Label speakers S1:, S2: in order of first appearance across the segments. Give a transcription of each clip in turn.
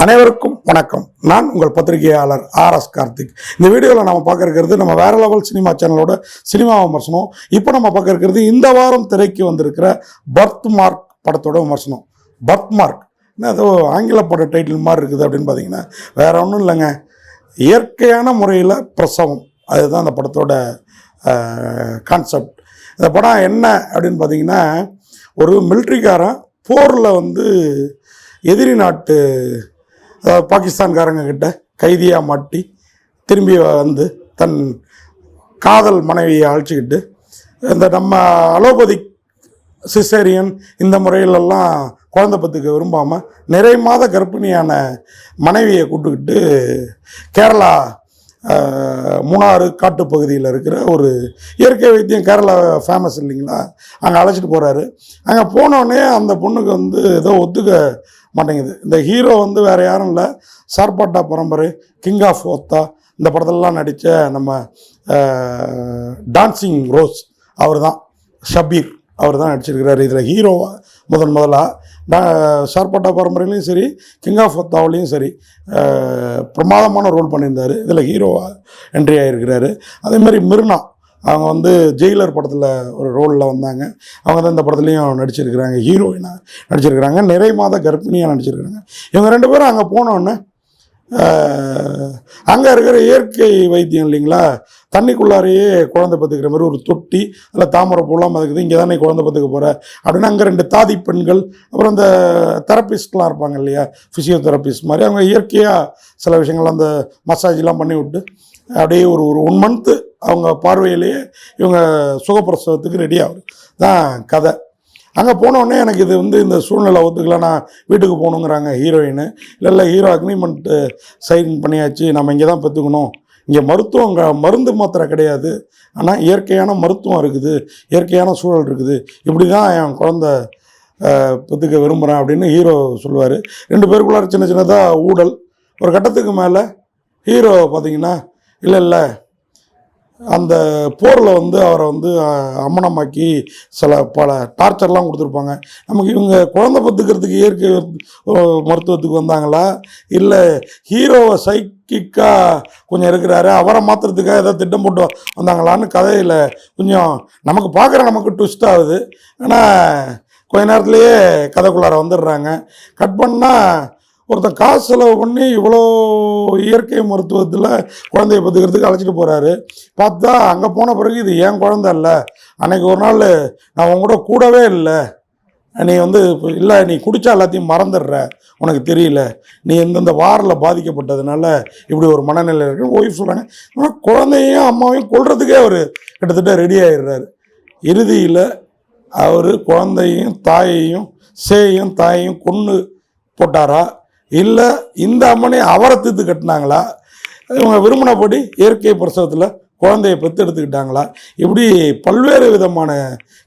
S1: அனைவருக்கும் வணக்கம். நான் உங்கள் பத்திரிகையாளர் ஆர் எஸ் கார்த்திக். இந்த வீடியோவில் நம்ம பார்க்க இருக்கிறது நம்ம வேற லெவல் சினிமா சேனலோட சினிமா விமர்சனம். இப்போ நம்ம பார்க்க இருக்கிறது இந்த வாரம் திரைக்கு வந்திருக்கிற பர்த் மார்க் படத்தோட விமர்சனம். பர்த் மார்க் என்ன ஏதோ ஆங்கில பட டைட்டில் மாதிரி இருக்குது அப்படின்னு பார்த்தீங்கன்னா வேற ஒன்றும் இல்லைங்க. இயற்கையான முறையில் பிரசவம். அதுதான் அந்த படத்தோட கான்செப்ட் இந்த படம் என்ன அப்படின்னு பார்த்தீங்கன்னா ஒரு மிலிட்ரிக்காரன் போரில் வந்து எதிரி நாட்டு பாகிஸ்தான்காரங்க கிட்ட கைதியாக மாட்டி திரும்பி வந்து தன் காதல் மனைவியை அழைச்சிக்கிட்டு இந்த நம்ம அலோபதிக் சிசேரியன் இந்த முறையிலெல்லாம் குழந்தை பத்துக்க விரும்பாமல் நிறை மாத கர்ப்பிணியான மனைவியை கூட்டுக்கிட்டு கேரளா மூணாறு மூணாறு காட்டுப்பகுதியில் இருக்கிற ஒரு இயற்கை வைத்தியம் கேரளா ஃபேமஸ் இல்லைங்களா? அங்கே அழைச்சிட்டு போகிறாரு அங்கே போனோடனே அந்த பொண்ணுக்கு வந்து ஏதோ ஒத்துக்க மாட்டேங்குது. இந்த ஹீரோ வந்து வேறு யாரும் இல்லை. சார்பாட்டா பரம்பரை கிங் ஆஃப் ஒத்தா இந்த படத்துலலாம் நடித்த நம்ம டான்சிங் ரோஸ் அவர் தான் ஷபீர் அவர் தான் நடிச்சிருக்கிறாரு. இதில் ஹீரோவாக முதன் முதலாக டா ஷார்பாட்டா பரம்பரையிலையும் சரி கிங் ஆஃப் ஒத்தாவிலையும் சரி பிரமாதமான ரோல் பண்ணியிருந்தார். இதில் ஹீரோவாக என்ட்ரி ஆகிருக்கிறாரு அதே மாதிரி மிர்னா அவங்க வந்து ஜெயிலர் படத்தில் ஒரு ரோலில் வந்தாங்க. அவங்க தான் இந்த படத்துலேயும் நடிச்சிருக்கிறாங்க. ஹீரோயினாக நடிச்சிருக்கிறாங்க. நிறை மாத கர்ப்பிணியாக நடிச்சிருக்கிறாங்க. இவங்க ரெண்டு பேரும் அங்கே போனோடனே அங்கே இருக்கிற இயற்கை வைத்தியம் இல்லைங்களா? தண்ணிக்குள்ளாரையே குழந்தை பத்துக்கிற மாதிரி ஒரு தொட்டி அதில் தாமரை பூலாம் அதுக்குது இங்கே தானே குழந்தை பத்துக்க போகிற அப்படின்னு அங்கே ரெண்டு தாதி பெண்கள் அப்புறம் இந்த தெரப்பிஸ்ட்லாம் இருப்பாங்க இல்லையா? ஃபிசியோதெரப்பிஸ்ட் மாதிரி. அவங்க இயற்கையாக சில விஷயங்கள் அந்த மசாஜ்லாம் பண்ணி விட்டு அப்படியே ஒரு ஒரு ஒன் மந்த்து அவங்க பார்வையிலேயே இவங்க சுகப்பிரசவத்துக்கு ரெடி ஆகுது தான் கதை. அங்கே போனோடனே எனக்கு இது வந்து இந்த சூழ்நிலை ஒத்துக்கல. நான் வீட்டுக்கு போகணுங்கிறாங்க ஹீரோயின் இல்லை இல்லை ஹீரோ அக்ரிமெண்ட்டு சைன் பண்ணியாச்சு. நம்ம இங்கே தான் பெற்றுக்கணும் இங்கே மருத்துவம் க- மருந்து மாத்திரை கிடையாது. ஆனால் இயற்கையான மருத்துவம் இருக்குது. இயற்கையான சூழல் இருக்குது. இப்படி தான் என் குழந்த பெற்றுக்க விரும்புகிறேன் அப்படின்னு ஹீரோ சொல்லுவார். ரெண்டு பேருக்குள்ளார சின்ன சின்னதாக ஊடல். ஒரு கட்டத்துக்கு மேலே ஹீரோ பார்த்திங்கன்னா இல்லை இல்லை அந்த போரில் வந்து அவரை வந்து அஹ், அம்மனமாக்கி சில பல டார்ச்சர்லாம் கொடுத்துருப்பாங்க. நமக்கு இவங்க குழந்தை பத்துக்கிறதுக்கு இயற்கை மருத்துவத்துக்கு வந்தாங்களா? இல்லை ஹீரோவை சைக்கிக்காக கொஞ்சம் இருக்கிறாரு அவரை மாற்றுறதுக்காக ஏதாவது திட்டம் போட்டு வந்தாங்களான்னு கதையில் கொஞ்சம் நமக்கு பார்க்குற நமக்கு ட்விஸ்ட் ஆகுது. ஆனால் கொஞ்ச நேரத்துலையே கதைக்குள்ளார வந்துடுறாங்க. கட் பண்ணால் ஒருத்தன் காசு செலவு பண்ணி இவ்வளோ இயற்கை மருத்துவத்தில் குழந்தைய பத்துக்கிறதுக்கு அழைச்சிட்டு போகிறாரு பார்த்தா அங்கே போன பிறகு இது என் குழந்தை இல்லை அன்னைக்கு ஒரு நாள் நான் உங்க கூட கூடவே இல்லை. நீ வந்து இல்லை நீ குடிச்சா எல்லாத்தையும் மறந்துடுற. உனக்கு தெரியல. நீ இந்தந்த வாரில் பாதிக்கப்பட்டதுனால இப்படி ஒரு மனநிலை இருக்கு. ஒய்ஃப் சொல்கிறாங்க ஆனால் குழந்தையும் அம்மாவையும் கொள்றதுக்கே அவர் கிட்டத்தட்ட ரெடி ஆயிடுறாரு. இறுதியில் அவர் குழந்தையும் தாயையும் சேயும் தாயையும் கொன்று போட்டாரா? இல்லை இந்த அம்மனை அவரை தீர்த்து கட்டினாங்களா? இவங்க விரும்பினபடி இயற்கை பிரசவத்தில் குழந்தையை பெற்றெடுத்துக்கிட்டாங்களா இப்படி பல்வேறு விதமான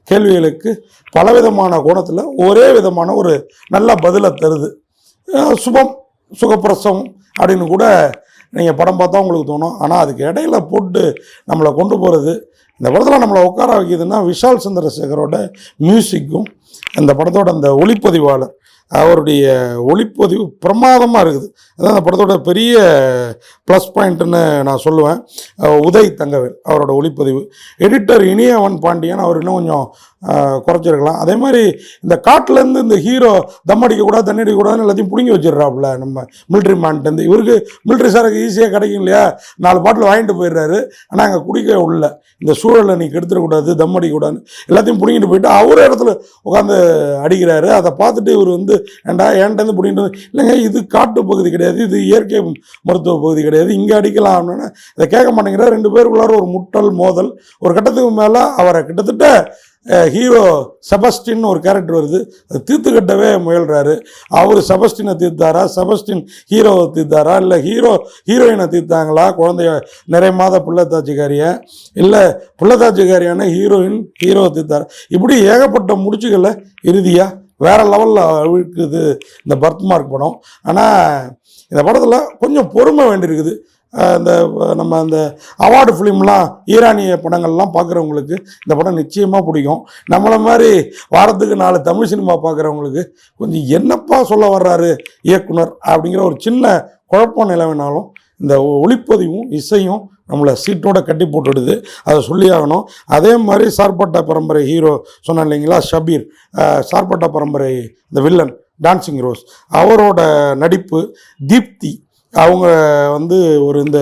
S1: கேள்விகளுக்கு பலவிதமான கோணத்தில் ஒரே விதமான ஒரு நல்ல பதிலை தருது. சுபம் சுகப்பிரசவம் அப்படின்னு கூட நீங்கள் படம் பார்த்தா உங்களுக்கு தோணும். ஆனால் அதுக்கு இடையில போட்டு நம்மளை கொண்டு போகிறது இந்த படத்தில் நம்மளை உட்கார வைக்கிதுன்னா விஷால் சந்திரசேகரோட மியூசிக்கும் அந்த படத்தோட அந்த ஒளிப்பதிவாளர் அவருடைய ஒளிப்பதிவு பிரமாதமாக இருக்குது. அதான் அந்த படத்தோட பெரிய ப்ளஸ் பாயிண்ட்டுன்னு நான் சொல்லுவேன். உதய் தங்கவேல் அவரோட ஒளிப்பதிவு. எடிட்டர் இனியவன் பாண்டியன் அவர் இன்னும் கொஞ்சம் குறைச்சிருக்கலாம். அதே மாதிரி இந்த காட்டிலேருந்து இந்த ஹீரோ தம் அடிக்கக்கூடாது தண்ணி அடிக்கக்கூடாதுன்னு எல்லாத்தையும் பிடுங்கி வச்சிடுறாப்புல நம்ம மிலிட்ரி மேன்ட்டேருந்து இவருக்கு மிலிட்ரி சாருக்கு ஈஸியாக கிடைக்கும் இல்லையா? நாலு பாட்டில் வாங்கிட்டு போயிடுறாரு. ஆனால் அங்கே குடிக்க உள்ள இந்த சூழலை நீ கெடுத்துடக்கூடாது தம் அடிக்கக்கூடாதுன்னு எல்லாத்தையும் பிடிங்கிட்டு போயிட்டு அவர் இடத்துல உட்காந்து அடிக்கிறாரு. அதை பார்த்துட்டு இவர் வந்து ஏன்டா ஏன்ட்டேருந்து பிடிங்கிட்டு இல்லைங்க இது காட்டு பகுதி கிடையாது இது இயற்கை மருத்துவ பகுதி கிடையாது இங்கே அடிக்கலாம் அப்படின்னு. இதை கேட்க மாட்டேங்கிறார். ரெண்டு பேருக்குள்ளார ஒரு முட்டல் மோதல் ஒரு கட்டத்துக்கு மேலே அவரை கிட்டத்தட்ட ஹீரோ செபஸ்டின் ஒரு கேரக்டர் வருது. அதை தீர்த்து கட்டவே முயல்கிறாரு அவர் செபஸ்டினை தீர்த்தாரா? செபஸ்டின் ஹீரோவை தீர்த்தாரா? இல்லை ஹீரோ ஹீரோயினை தீர்த்தாங்களா? குழந்தைய நிறைய மாத பிள்ளைத்தாச்சிக்காரிய. இல்லை பிள்ளைத்தாச்சிக்காரியான ஹீரோயின் ஹீரோவை தீர்த்தாரா? இப்படி ஏகப்பட்ட முடிச்சுகளை இறுதியாக வேறு லெவலில் இருக்குது இந்த பர்த் மார்க் படம். ஆனால் இந்த படத்தில் கொஞ்சம் பொறுமை வேண்டியிருக்குது. இந்த நம்ம அந்த அவார்டு ஃபிலிம்லாம் ஈரானிய படங்கள்லாம் பார்க்குறவங்களுக்கு இந்த படம் நிச்சயமாக பிடிக்கும். நம்மளை மாதிரி வாரத்துக்கு நாலு தமிழ் சினிமா பார்க்குறவங்களுக்கு கொஞ்சம் என்னப்பா சொல்ல வர்றாரு இயக்குனர் அப்படிங்கிற ஒரு சின்ன குழப்பம் நிலவினாலும் இந்த ஒளிப்பதிவும் இசையும் நம்மளை சீட்டோட கட்டி போட்டுடுது. அதை சொல்லி ஆகணும். அதே மாதிரி சார்பட்டா பரம்பரை ஹீரோ சொன்னேன் இல்லைங்களா? ஷபீர். சார்பட்டா பரம்பரை இந்த வில்லன் டான்சிங் ரோஸ். அவரோட நடிப்பு தீப்தி. அவங்க வந்து ஒரு இந்த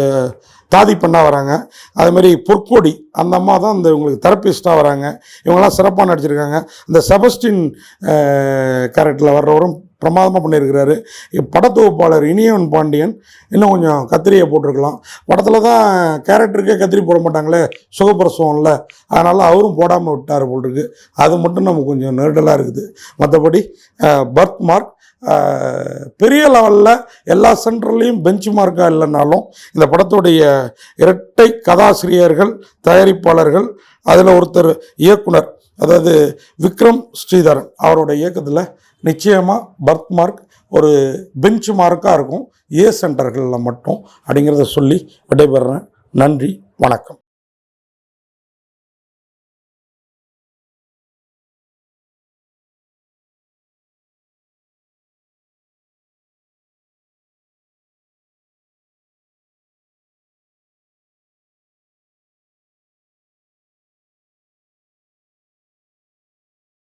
S1: தாதி பெண்ணாக வராங்க. அது மாதிரி பொற்கொடி அந்த அம்மா தான் இந்த இவங்களுக்கு தெரப்பிஸ்ட்டாக வராங்க. இவங்கெல்லாம் சிறப்பாக நடிச்சிருக்காங்க. இந்த செபஸ்டின் கேரக்டரில் வர்றவரும் பிரமாதமாக பண்ணியிருக்கிறாரு. படத்தொகுப்பாளர் இனியவன் பாண்டியன் இன்னும் கொஞ்சம் கத்திரியை போட்டிருக்கலாம். படத்தில் தான் கேரக்டருக்கே கத்திரி போட மாட்டாங்களே சுகப்பிரசவம்ல. அதனால் அவரும் போடாமல் விட்டார் போல் இருக்கு அது மட்டும் நமக்கு கொஞ்சம் நெருடலாக இருக்குது. மற்றபடி பர்த் மார்க் பெரிய லெவலில் எல்லா சென்டர்லேயும் பெஞ்ச் மார்க்காக இல்லைனாலும் இந்த படத்துடைய இரட்டை கதாசிரியர்கள் தயாரிப்பாளர்கள் அதில் ஒருத்தர் இயக்குனர் அதாவது விக்ரம் ஸ்ரீதரன் அவரோட இயக்கத்தில் நிச்சயமாக பர்த் மார்க் ஒரு பெஞ்ச் மார்க்காக இருக்கும் ஏ சென்டர்களில் மட்டும் அப்படிங்கிறத சொல்லி விடைபெறுறேன் நன்றி வணக்கம்.